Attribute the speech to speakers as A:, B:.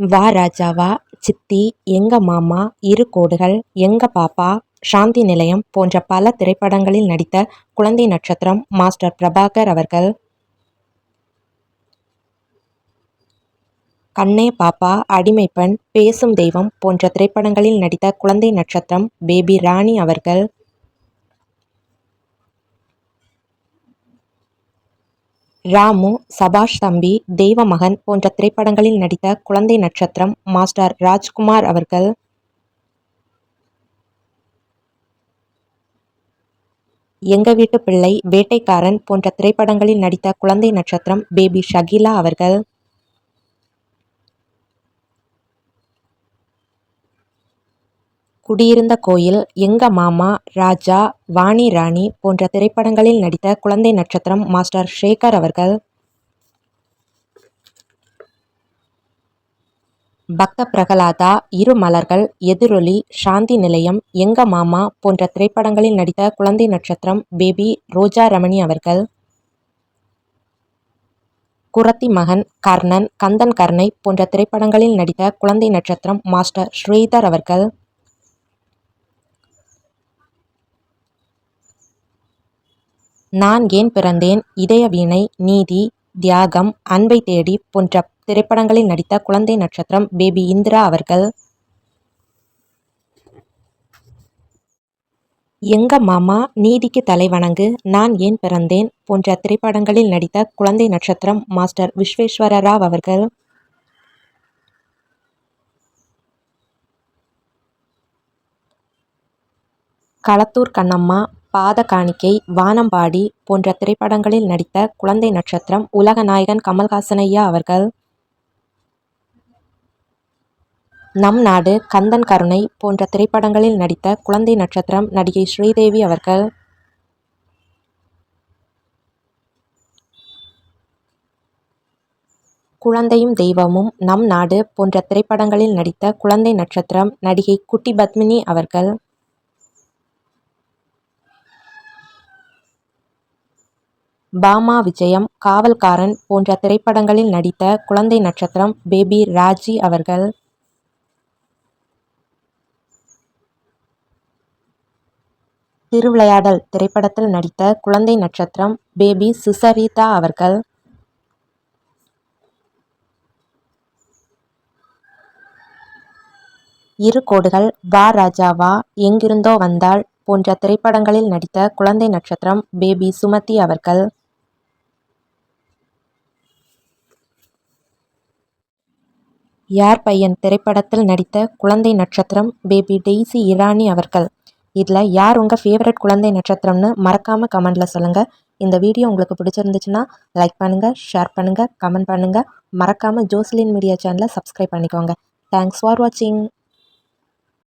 A: வா ராஜாவா சித்தி எங்க மாமா இரு கோடுகள் எங்க பாப்பா சாந்தி நிலையம் போன்ற பல திரைப்படங்களில் நடித்த குழந்தை நட்சத்திரம் மாஸ்டர் பிரபாகர் அவர்கள். கண்ணே பாப்பா அடிமைப்பெண் பேசும் தெய்வம் போன்ற திரைப்படங்களில் நடித்த குழந்தை நட்சத்திரம் பேபி ராணி அவர்கள். ராமு சபாஷ் தம்பி தெய்வமகன் போன்ற திரைப்படங்களில் நடித்த குழந்தை நட்சத்திரம் மாஸ்டர் ராஜ்குமார் அவர்கள். எங்க வீட்டு பிள்ளை வேட்டைக்காரன் போன்ற திரைப்படங்களில் நடித்த குழந்தை நட்சத்திரம் பேபி ஷகிலா அவர்கள். குடியிருந்த கோயில் எங்க மாமா ராஜா வாணி ராணி போன்ற திரைப்படங்களில் நடித்த குழந்தை நட்சத்திரம் மாஸ்டர் ஷேகர் அவர்கள். பக்த பிரகலாதா இரு மலர்கள் எதிரொலி சாந்தி நிலையம் எங்க மாமா போன்ற திரைப்படங்களில் நடித்த குழந்தை நட்சத்திரம் பேபி ரோஜா ரமணி அவர்கள். குரத்தி மகன் கர்ணன் கந்தன் கர்ணை போன்ற திரைப்படங்களில் நடித்த குழந்தை நட்சத்திரம் மாஸ்டர் ஸ்ரீதர் அவர்கள். நான் ஏன் பிறந்தேன்? இதய வீணை நீதி தியாகம் அன்பை தேடி போன்ற திரைப்படங்களில் நடித்த குழந்தை நட்சத்திரம் பேபி இந்திரா அவர்கள். எங்க மாமா நீதிக்கு தலைவணங்கு நான் ஏன் பிறந்தேன்? போன்ற திரைப்படங்களில் நடித்த குழந்தை நட்சத்திரம் மாஸ்டர் விஸ்வேஸ்வர ராவ் அவர்கள். களத்தூர் கண்ணம்மா பாத காணிக்கை வானம்பாடி போன்ற திரைப்படங்களில் நடித்த குழந்தை நட்சத்திரம் உலகநாயகன் கமல்ஹாசனையா அவர்கள். நம் நாடு கந்தன் கருணை போன்ற திரைப்படங்களில் நடித்த குழந்தை நட்சத்திரம் நடிகை ஸ்ரீதேவி அவர்கள். குழந்தையும் தெய்வமும் நம் நாடு போன்ற திரைப்படங்களில் நடித்த குழந்தை நட்சத்திரம் நடிகை குட்டி பத்மினி அவர்கள். பாமா விஜயம் காவல்காரன் போன்ற திரைப்படங்களில் நடித்த குழந்தை நட்சத்திரம் பேபி ராஜி அவர்கள். திருவிளையாடல் திரைப்படத்தில் நடித்த குழந்தை நட்சத்திரம் பேபி சுசரிதா அவர்கள். இரு கோடுகள் வா ராஜாவா எங்கிருந்தோ வந்தாள் போன்ற திரைப்படங்களில் நடித்த குழந்தை நட்சத்திரம் பேபி சுமதி அவர்கள். யார் பையன் திரைப்படத்தில் நடித்த குழந்தை நட்சத்திரம் பேபி டெய்ஸி இரானி அவர்கள்? இதில் யார் உங்கள் ஃபேவரட் குழந்தை நட்சத்திரம்னு மறக்காமல் கமெண்டில் சொல்லுங்கள் இந்த வீடியோ உங்களுக்கு பிடிச்சிருந்துச்சுன்னா லைக் பண்ணுங்கள் ஷேர் பண்ணுங்கள் கமெண்ட் பண்ணுங்கள் மறக்காமல் ஜோஸ்லின் மீடியா சேனலை சப்ஸ்கிரைப் பண்ணிக்கோங்க. தேங்க்ஸ் ஃபார் வாட்சிங்